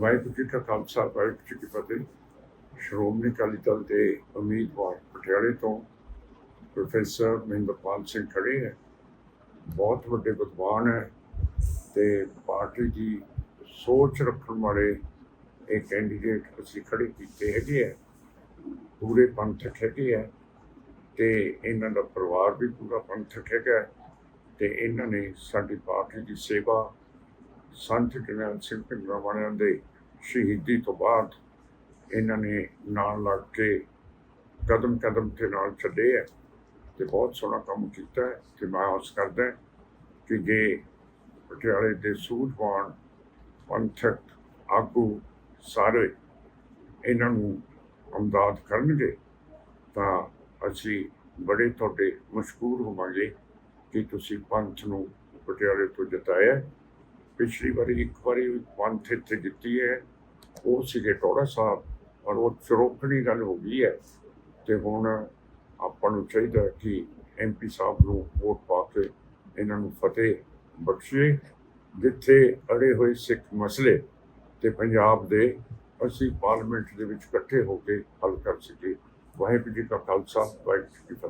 ਵਾਹਿਗੁਰੂ ਜੀ ਕਾ ਖਾਲਸਾ, ਵਾਹਿਗੁਰੂ ਜੀ ਕੀ ਫਤਿਹ। ਸ਼੍ਰੋਮਣੀ ਅਕਾਲੀ ਦਲ ਦੇ ਉਮੀਦਵਾਰ ਪਟਿਆਲੇ ਤੋਂ ਪ੍ਰੋਫੈਸਰ ਮਹਿੰਦਰਪਾਲ ਸਿੰਘ ਖੜੇ ਹੈ। ਬਹੁਤ ਵੱਡੇ ਵਿਦਵਾਨ ਹੈ ਤੇ ਪਾਰਟੀ ਦੀ ਸੋਚ ਰੱਖਣ ਵਾਲੇ ਇਹ ਕੈਂਡੀਡੇਟ ਅਸੀਂ ਖੜੇ ਕੀਤੇ ਹੈਗੇ ਹੈ ਪੂਰੇ ਪੰਥਕ ਹੈਗੇ ਹੈ ਤੇ ਇਹਨਾਂ ਦਾ ਪਰਿਵਾਰ ਵੀ ਪੂਰਾ ਪੰਥਕ ਹੈਗਾ ਹੈ ਤੇ ਇਹਨਾਂ ਨੇ ਸਾਡੀ ਪਾਰਟੀ ਦੀ ਸੇਵਾ ਸੰਤ ਜਰਨੈਲ ਸਿੰਘ ਭਿੰਡਰਾਂ ਵਾਲਿਆਂ ਦੇ ਸ਼ਹੀਦੀ ਤੋਂ ਬਾਅਦ ਇਹਨਾਂ ਨੇ ਨਾਲ ਲੜ ਕੇ ਕਦਮ ਕਦਮ ਤੇ ਨਾਲ ਚੱਲੇ ਹੈ ਤੇ ਬਹੁਤ ਸੋਹਣਾ ਕੰਮ ਕੀਤਾ ਹੈ ਤੇ ਮੈਂ ਆਸ ਕਰਦਾ ਕਿ ਜੇ ਪਟਿਆਲੇ ਦੇ ਸੂਝਵਾਨ ਪੰਥਕ ਆਗੂ ਸਾਰੇ ਇਹਨਾਂ ਨੂੰ ਅਮਦਾਦ ਕਰਨਗੇ, ਤਾਂ ਅਸੀਂ ਬੜੇ ਤੁਹਾਡੇ ਮਸ਼ਹੂਰ ਹੋਵਾਂਗੇ ਕਿ ਤੁਸੀਂ ਪੰਥ ਨੂੰ ਪਟਿਆਲੇ ਤੋਂ ਜਿਤਾਇਆ ਪਿਛਲੀ ਵਾਰੀ ਇੱਕ ਵਾਰੀ ਪੰਥ ਇੱਥੇ ਜਿੱਤੀ ਹੈ। ਉਹ ਸੀਗੇ ਟੋੜਾ ਸਾਹਿਬ। ਪਰ ਉਹ ਚਰੋਕਣੀ ਗੱਲ ਹੋ ਗਈ ਹੈ ਤੇ ਹੁਣ ਆਪਾਂ ਨੂੰ ਚਾਹੀਦਾ ਹੈ ਕਿ ਐਮਪੀ ਸਾਹਿਬ ਨੂੰ ਵੋਟ ਪਾ ਕੇ ਇਹਨਾਂ ਨੂੰ ਫਤਿਹ ਬਖਸ਼ੀਏ। ਜਿੱਥੇ ਅੜੇ ਹੋਏ ਸਿੱਖ ਮਸਲੇ ਤੇ ਪੰਜਾਬ ਦੇ ਅਸੀਂ ਪਾਰਲੀਮੈਂਟ ਦੇ ਵਿੱਚ ਇਕੱਠੇ ਹੋ ਕੇ ਹੱਲ ਕਰ ਸਕੀਏ। ਵਾਹਿਗੁਰੂ ਜੀ ਕਾ ਖਾਲਸਾ, ਵਾਹਿਗੁਰੂ ਜੀ ਕੀ ਫਤਿਹ।